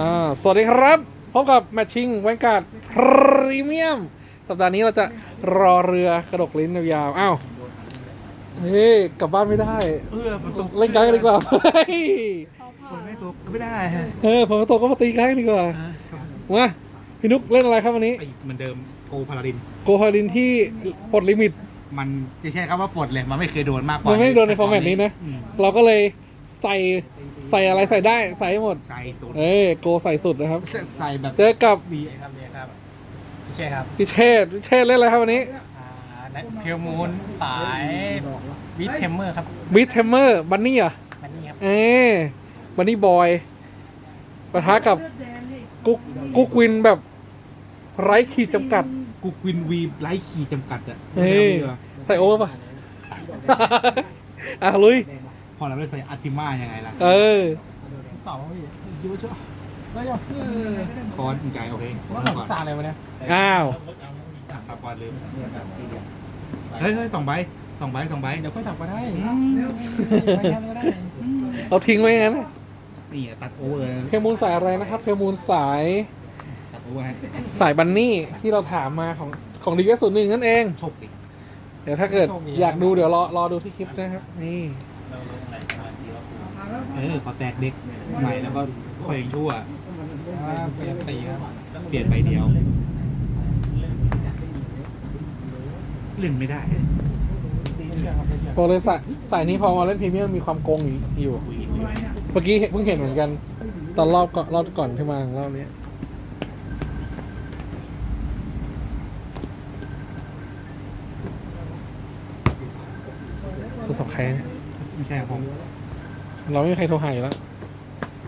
อ่าสวัสดีครับ พบกับแมทชิ่งแวนการ์ดพรีเมียม สัปดาห์นี้เราจะรอเรือกระดกลิ้นยาวๆอ้าวเฮ้ยกลับบ้านไม่ได้ เออฝนตกเล่นกันดีกว่า เฮ้ยฝนไม่ตกก็ไม่ได้ฮะเออผมตกก็มาตีกันดีกว่ามาพี่นุกเล่นอะไรครับวันนี้ ไอ้เหมือนเดิมโกพาราดิน โกฮารินที่ปลดลิมิต มันจะใช่ครับว่าปลดเลย มันไม่เคยโดนมากกว่ามัมันไม่ได้โดนในฟอร์แมตนี้นะเราก็เลย ใส่ใส่อะไรใส่ได้ใส่ให้หมด ใส่สุดเอ้ยโกใส่สุดนะครับ ใส่แบบเจอกับดีครับเนี่ยครับไม่ใช่ครับพี่เชษฐ์พี่เชษฐ์เล่นอะไรครับวันนี้อ่าและเพียวมูนสายวิทเทมเมอร์ครับบิทเทมเมอร์บันนี่อะมันนี่ครับเอ๊บันนี่บอยปะทะกับกุ๊กกุ๊กวินแบบไร้ขีดจำกัด กูกวินวีไลท์ขีดจำกัดอะเฮ้ย ใส่โอเวอร์ป่ะ อะลุย พอเราได้ใส่อัติมายังไงล่ะเออต่อว่าพี่คิดว่าชอบแล้วยังคอนใจโอเคว่าก่อนสาอะไรวะเนี่ยอ้าวอะสปอยลืมเฮ้ยเฮ้ยสองใบสองใบสองใบเดี๋ยวค่อยสับก็ได้อืมไม่ยังก็ได้เอาทิ้งไว้งั้นนี่อะตัดโอเวอร์เพลมูลสายอะไรนะครับเพลมูลสายตัดโอเวอร์ให้สายบันนี่ที่เราถามมาของของดีเอสศูนย์หนึ่งนั่นเองโชคดีเดี๋ยวถ้าเกิดอยากดูเดี๋ยวรอรอดูที่คลิปนะครับ นี่เออพอแตกเด็กใหม่แล้วก็ค่อยชั่วอ่าเปลี่ยนสีครับเปลี่ยนใบเดียว เล่นไม่ได้ไม่เชื่อครับไม่เชื่อบอกเลยสายสายนี้พอมาเล่นพรีเมียมมีความโกงอยู่อยู่ เมื่อกี้เพิ่งเห็นเหมือนกัน ตอนรอบก่อนรอบก่อนที่มารอบนี้โทรศัพท์ใครเนี่ยไม่ใช่ของผม เราไม่มีใครโทรหาอยู่แล้ว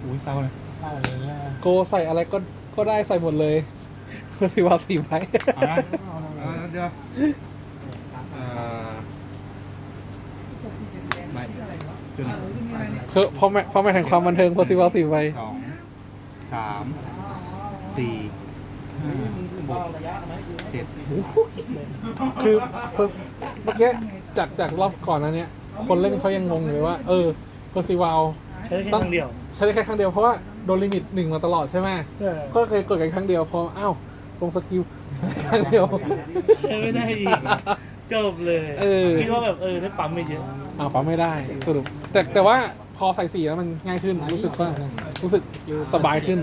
อุ้ยเศร้าเลยเศร้าอะไรเงี้ยโกใส่อะไรก็ก็ได้ใส่หมดเลยเพื่อสิว่าสี่ไว้เอาละเอาละเดี๋ยวเอ่อไม่จุดหนึ่งเพื่อพอแม่พอแม่แห่งความบันเทิงเพื่อสิว่าสี่ไว้สองสามสี่ห้าหกเจ็ดโอ้โหคือเพิ่งเมื่อกี้จากจากรอบก่อนนั้นเนี้ยคนเล่นเขายังงงเลยว่า เออ เพอร์ซิวาล ใช้ได้แค่ครั้งเดียวใช้ได้แค่ครั้งเดียวเพราะว่าโดนลิมิตหนึ่งมาตลอดใช่ไหมใช่ก็เคยกดกันครั้งเดียวพออ้าวลงสกิลครั้งเดียว ใช้ไม่ได้อีกจบเลยเออ คิดว่าแบบเออได้ปั๊มไม่เยอะอ้าวปั๊มไม่ได้สรุปแต่แต่ว่าพอใส่สีแล้วมันง่ายขึ้นรู้สึกว่ารู้สึกสบายขึ้น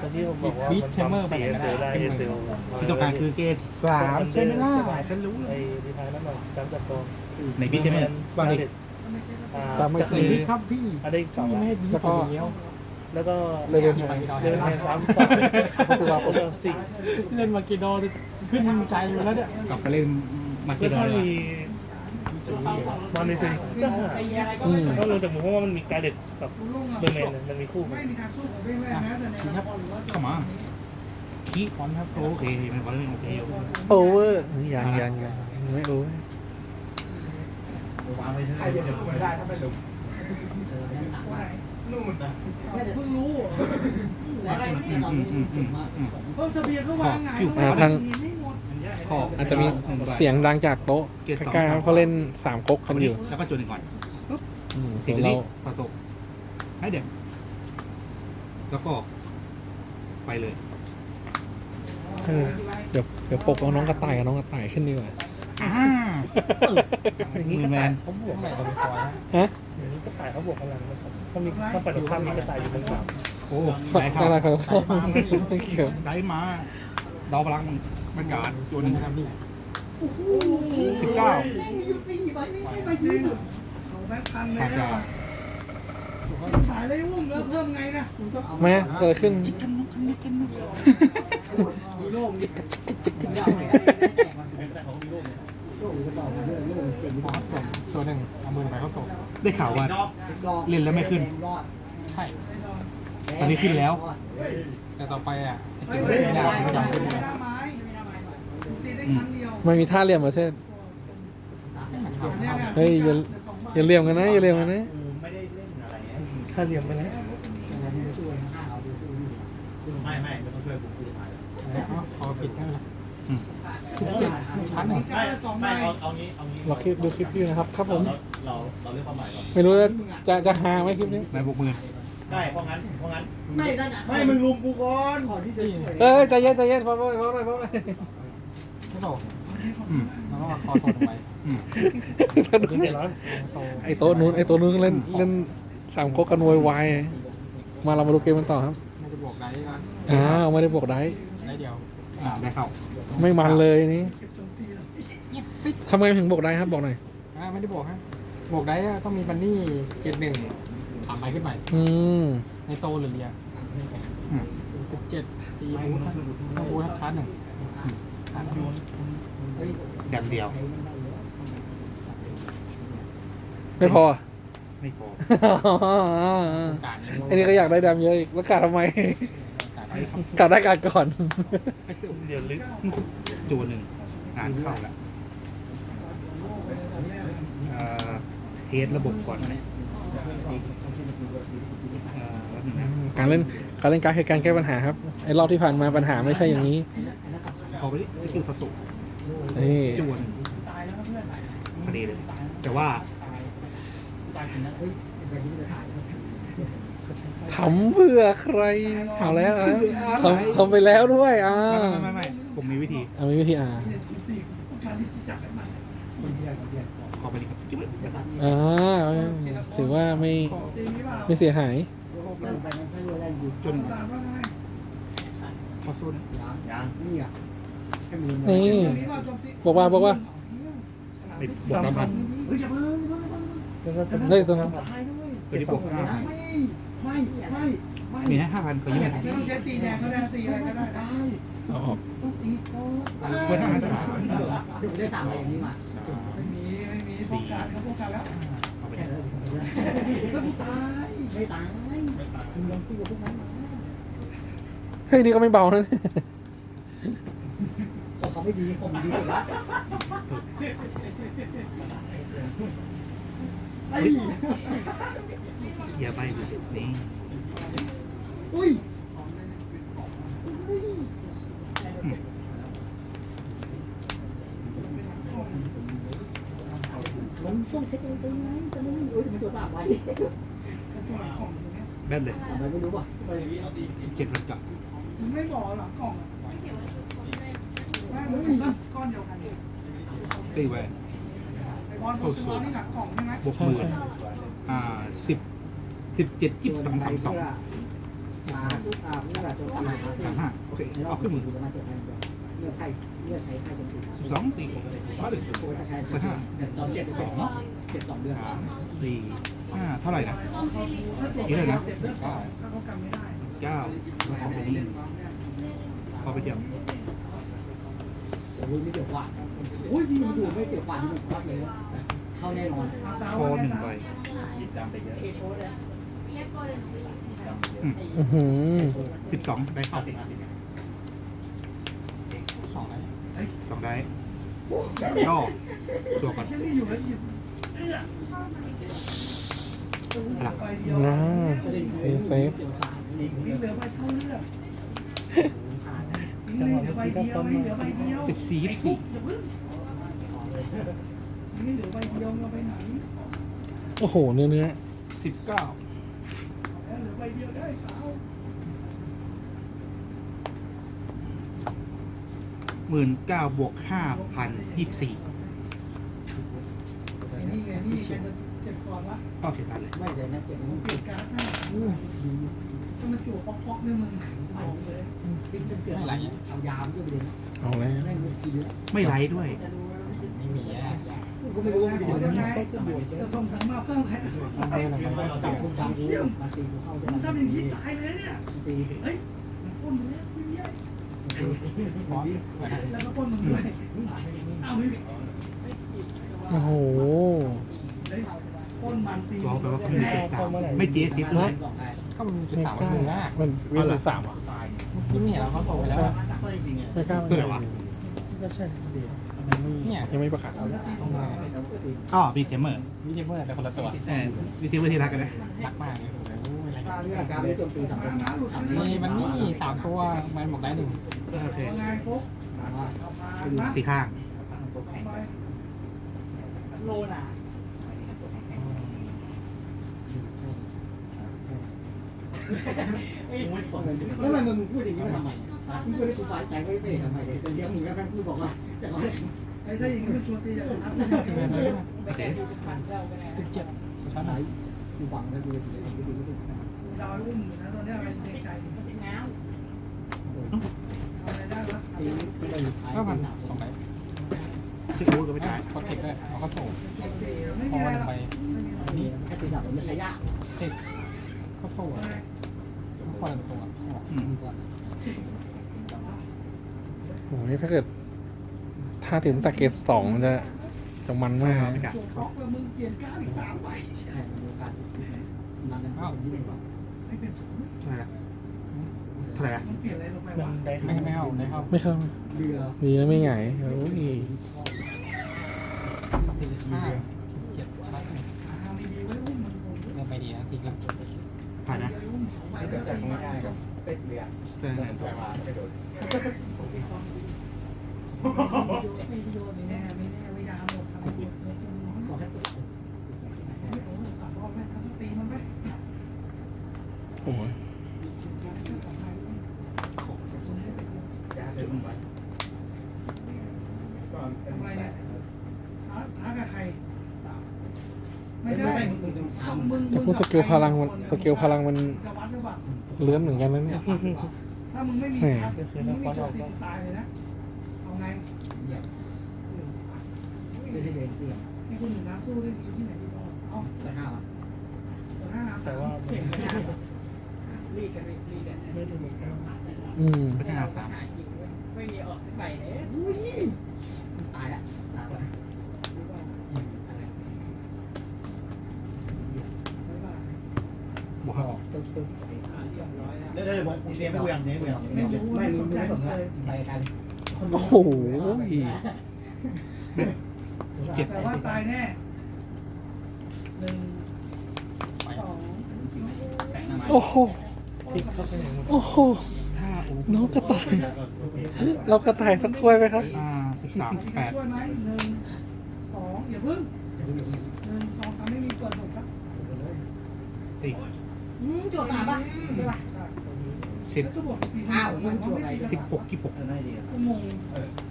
ตอนที่ผมบอกว่ามันปั๊มเสียเสียได้เซลที่ต้องการคือเกรดสามใช่ไหมล่ะฉันรู้ไอ้ดีไทายนั่นหน่อยจำจับตัวในพิจารณาบ้างดิ จำไม่ได้ได้ครับพี่อะไรสองแล้วก็แล้วก็เลยเดินไปเดินแทนสามสองแล้วก็สี่เล่นมากี่โดขึ้นใจอยู่แล้วเนี่ยกลับไปเล่นมาเก็แล้ตวดอถ้าลมีบอลในสี่ก็ห้าอืมก็เลยแต่ผมว่ามันมีการเด็ดกับเบอร์แมนมันมีคู่กันครับเข้ามาคีฟอนครับโอเคมันฟอนต์โอเคอยู่โอเวอร์ยังยังยังยังไม่โอเวอร์ อืมอืมอืมอืมเพิ่มเสบียงก็วางไงอ่าทางขอบอาจจะมีเสียงดังจากโต๊ะใกล้ๆครับเขาเล่นสามก๊กกันอยู่แล้วก็จุดหนึ่งก่อนอืมสิ่ส่งวนนี้เราสะสมให้เด็กแล้วก็ไปเลยเออเดี๋ยวเดี๋ยวปกเอาน้องกระต่ายกับน้องกระต่ายขึ้นดีกว่า อ่ามือแมนผมบวกใหม่กับเป็นคอยนะฮะอย่างนี้กระต่ายเขาบวกพลังนะครับถ้ามีถ้าฝ่ายตรงข้ามมีกระต่ายอยู่บนสามโอ้ได้ครับได้ครับไม่เกี่ยวได้มาดาวพลังมันการดจุดหนึ่งครับสิบเก้ามีอยู่สี่ใบไม่ไม่ใบยืนสองแบงค์พันเลยอาจจะขายได้อุ้มแล้วเพิ่มไงนะแม่เกิดขึ้น ตัวหนึ่งเอามือไปเข้าส่งได้ข่าวว่า เล่นแล้วไม่ขึ้น ใช่ ตอนนี้ขึ้นแล้ว แต่ต่อไปอะไม่ไม่ได้ได้ไม่ไม่ได้ได้ไม่ไม่ได้ได้ไม้ตีได้ครั้งเดียวไม่มีท่าเรียมเหรเช่นเฮ้ยอย่าอย่าเรียมกันนะอย่าเรียมกันนะถ้าเรียมไปแล้วขอปิดได้ไหมอืม สิบเจ็ดชั้นหนึ่งการละสองใบเราคลิปดูคลิปอยู่นะครับ ครับผมไม่รู้ว่าจะจะหาไหมคลิปนี้ ในบวกมือได้เพราะงั้นเพราะงั้นไม่นั่นอะไม่มึงลุมกูก่อนขอที่จะช่วยเอ้ยใจเย็นใจเย็นพอพอพอหน่อยพอหน่อยไม่โตอืมแล้วก็คอโซนไปอืมดูเดือดร้อนโซไอโต๊ะนู้นไอโต๊ะนู้นเล่นเล่นสามก๊กกันโวยวายมาเรามาดูเกมกันต่อครับไม่ได้บวกได้ก็อ้าวไม่ได้บอกได้ได้เดียว อ่าได้เข้าไม่มันเลยนี่ทำไมถึงบอกได้ครับบอกหน่อยอ่าไม่ได้บวกฮะบวกได้ก็ต้องมีบันนี่เจ็ดหนึ่งสามใบขึ้นไปอืมในโซนหรือเรียอืมสิบเจ็ดตีบูทต้องบูทชาร์จหนึ่งชาร์จหนึ่งแดมเดียว ไม่พอ ไม่พอการนี้อันนี้ก็อยากได้ดำเยอะอีก แล้วกาดทำไม การนี้กาดได้การก่อน เดี๋ยวลึกจูนหนึ่งงานเข้าแล้วเอ่อเทสระบบก่อนนะเอ่อแป๊บนึงนะการเล่นการเล่นการดคือการแก้ปัญหาครับไอ้รอบที่ผ่านมาปัญหาไม่ใช่อย่างนี้ขอไปดิสกิลผสมนี่จวนพอดีเลย แต่ว่า ทำเพื่อใครทำแล้วนะทำทำไปแล้วด้วยอ่าไม่ไม่ไม่ไม่ผมมีวิธีเอามีวิธีอ่าขอไปดิครับจิ๊บอ่าถือว่าไม่ไม่เสียหายจนขอโซนยังนี่บอกว่าบอกว่าไปบวกน้ำพันเฮ้ยอย่าเพิ่งอย่าเพิ่งแล้วก็ได้ตรงนั้นตายด้วยไปที่บวกห้าพัน ไม่ไม่ไม่มีให้ห้าพันขอยืมหน่อยไม่ต้องใช้ตีแดงก็ได้ตีอะไรก็ได้ได้เอาออกต้องตีก่อนเพื่อห้าพันสามเดี๋ยวได้สั่งอะไรอย่างนี้มาไม่มีไม่มีป้องกันเขาป้องกันแล้วเอาไปแล้วกูตายไม่ตายคุณลองคุยกับพวกนั้นมาเฮ้ยนี่ก็ไม่เบานะแต่เขาไม่ดีผมดีสุดละไอ้ อย่าไปดูนี่อุ้ยมันต้องเช็คจริงๆไงจะไม่รู้จะเป็นตัวสามไว้แม่นเลยทำไมไม่รู้ป่ะสิบเจ็ดวันกลับไม่บอกหลังกล่องแม่ผมก็ก้อนเดียวกันตีไว้ไอ้บอลโคสนี่หลังกล่องใช่ไหมบวกหมื่นอ่าสิบ สิบเจ็ดยี่สิบสองสามสองอ่าอ่านี่แหละตัวสามสามห้าโอเคเอาขึ้นมือเลือกใครเลือกใช้ใครเป็นตีสิบสองตีผมบ้าหรือตัวถ้าใช้แต่ตอนเจ็ดสองเจ็ดสองเดือนสามสี่ห้าเท่าไหร่นะนี่เลยนะเจ็ดเลือกสองถ้าเขากันไม่ได้เก้าเอาไปนี้พอไปเดียวโอ้ยไม่เกี่ยวกว่าโอ้ยดีมันดูไม่เกี่ยวกว่านี่มันพัดเลยเข้าแน่นอนคอหนึ่งใบอืม อือหือสิบสองได้ครับสองได้สองได้ย่อตัวก่อนหลักนะเอเซฟสิบสี่สิบสี่โอ้โห เนื้อเนื้อสิบเก้า เหลือใบเดียวได้ขาวหมื่นเก้าบวกห้าพันยี่สิบสี่นี่ไงนี่แกจะเจ็บก่อนละก็เสียตันเลยไม่เลยนะเจ็บมันเปลี่ยนการ์ดให้ถ้ามันจู่ป๊อกๆเนี่ยมึงบอกเลย ปิ้งจนเกิดเอายามก็ไปเลยเอาแล้วแม่งมันกินแล้วไม่ไลท์ด้วยไม่มีอะ ก็ไม่รู้ว่ามันจะยังไงจะส่งสังมาเพิ่มใครต้องเดินออกไปจับคุณจับกูมาตีกูเข้าจะมึงทำอย่างนี้ตายเลยเนี่ยตีเฮ้ยมันปล้นมึงเนี่ยพี่เบี้ยบอสแล้วก็ปล้นมึงด้วยเอาไม่โอ้โหเฮ้ยปล้นมันตีร้องแปลว่าเขามีเจ็ดสามไม่เจสิบเลยก็มันเป็นสามมืออะมันเวียนสามอะนี่ไม่เห็นเราเขาส่งไปแล้วไม่กล้าตัวไหนวะก็ใช่ เนี่ยยังไม่ประกาศเอาเลยอ๋อมีเทมเมอร์นี่เทมเมอร์แต่คนละตัวแต่มีเทมเมอร์ที่รักกันนะรักมากเลยโอ้ยอะไรมีมันนี่สามตัวมันบอกได้หนึ่งโอเคตีข้างโลน่ะไม่ไม่มึงพูดอย่างนี้ทำไมมึงพูดให้กูสบายใจไม่ได้ทำไมเลยแต่เดี๋ยวมึงแม่งพูดบอกว่า ไอ้ถ้าอย่างนี้มันชวนตีจะทำโอเคสิบเจ็ดชั้นไหนกูฟังแล้วกูจะกูดูไม่ถูดาวอุ้มนะตอนนี้เป็นใจทำอะไรได้วะตีตีไปท้ายก็พันสองไหนชื่อรู้ก็ไม่ได้กดเทคด้วยแล้วก็ส่งไม่พมีออะไรมันหรอกไปนี่ถ้าตีดับมันไม่ใช่ยากเทคก็ส่งก็ควรส่งอะอืมโอ้โหนี่ถ้าเกิด ถ้าถึงตะเกตสองจะจะมันมากไม่กัดบล็อกแล้วมึงเปลี่ยนการ์ดอีกสามใบใช่มีโอกาสมันนั้นยี่สิบสองไม่เป็นศูนย์เท่าไหร่ละเท่าไหร่ละมันเปลี่ยนอะไรลงไปมันวะได้ไม่ไม่เข้าไม่เข้าไม่เข้าเรือดีนะไม่ไงายโอ้ยตีห้าสิบเจ็ดชั้นหนึ่งทางดีๆไว้อุ้มมันผมเริ่มไปดีนะทีละผ่านนะอุ้มสองใบแล้วแต่ไม่ไม่แน่ไม่ยาวหมดทำหมดเลยขอให้ตัวไม่โดนตัดรอบแม่ทำตีมันไหมโอ้ยแค่สองใบทำอะไรเนี่ยท้าท้ากับใครไม่ใช่ต้องมึงจะพูดสเกลพลังมันสเกลพลังมันจะวัดหรือเปล่าเลื้อนเหมือนกันนะเนี่ยถ้ามึงไม่มีแหม่ทัสมึงไม่มีโจทย์ตีมึงตายเลยนะ เอาไงไม่ใช่เดินเสียให้คนหนึ่งนะสู้ได้มีที่ไหนที่ต้องเอาแต่ห้าตัวห้าแต่ว่าเก่งไม่ได้รีดกันรีดกันไม่ได้เหมือนกันอืมพัฒนาสามไม่มีออกใบเนี่ยตายละตายละบวกห้าตุ๊บตุ๊บเดี๋ยวเดี๋ยวผมเรียนไม่เวียงเรียนไม่เวียงไม่รู้ไม่ไม่สรู้นใจไม่สนเลเลยยไปกัน โอ้โหแต่ว่าตายแน่หนึ่งสองโอ้โหที่เข้าไปอย่างโอ้โหถ้าโอ้น้องกระต่าย เรากระต่ายสักถ้วยไหมครับอ่าสิบสามสิบแปดช่วยไหมหนึ่งสองอย่าพึ่งหนึ่งสองสามไม่มีเปิดหมดครับติดอืมโจทย์ตามปะใช่ปะ สิบแล้วจะบอกทีอ้าวมึงจั่วอะไรสิบหกยี่สิบหกไม่ดีกูงง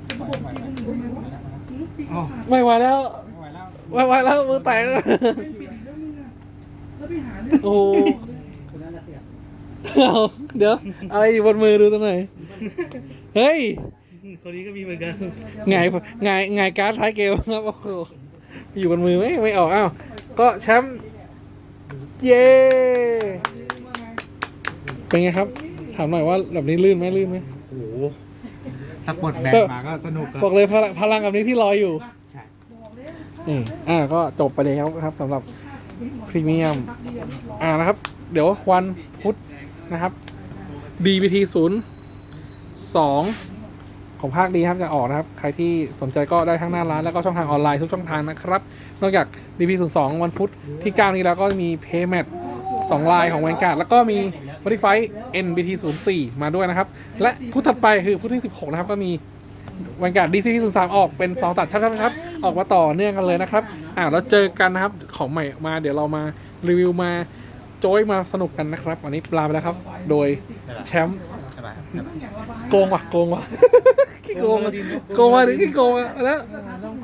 จะบอกทีมึงรู้ไหมว่าหืมตีศาสตร์ไม่ไหวแล้วไม่ไหวแล้ว ไม่ไหวแล้วมือแตกแล้วเป็นปิดอีกแล้วมึงอะแล้วไปหาเรื่องโอ้โหคนนั้นละเสียเอาเดี๋ยวอะไรอยู่บนมือดูตัวหน่อยเฮ้ย คนนี้ก็มีเหมือนกันไงไงไงการ์ดท้ายเกมครับโอ้โหอยู่บนมือไหมไม่ออกอ้าวก็แชมป์เย้เป็นไงครับถามหน่อยว่าแบบนี้ลื่นไหมลื่นไหมโอ้โหถ้าปลดแบนมาก็สนุกบอก็กเลยพลังพลังแบบนี้ที่รออยู่ใช่อืมอ่าก็จบไปแล้วครับสำหรับพรีเมียมอ่านะครับ เดี๋ยววันพุธนะครับ DBT 0 2ของภาคดีครับจะออกนะครับ ใครที่สนใจก็ได้ทั้งหน้าร้าน แล้วก็ช่องทางออนไลน์ทุกช่องทางนะครับ นอกจาก DBT 0 2 วันพุธที่ 9 นี้แล้วก็มี Paymat 2ลายของแวนการ์ดแล้วก็มี Modify NBT 0 4มาด้วยนะครับ และพุธถัดไปคือพุธที่ 16 นะครับ ก็มีแวนการ์ด DCP 0 3ออกเป็น2ตัดชับๆๆออกมาต่อเนื่องกันเลยนะครับ อ่าแล้วเจอกันนะครับ ของใหม่มาเดี๋ยวเรามารีวิวมาโจ้ยมาสนุกกันนะครับ วันนี้ลาไปแล้วครับ โดยแชมป์ใช่ไหมโกงว่ะโกงว่ะขี้โกงอะโกงมาดิขี้โกงอะแล้ว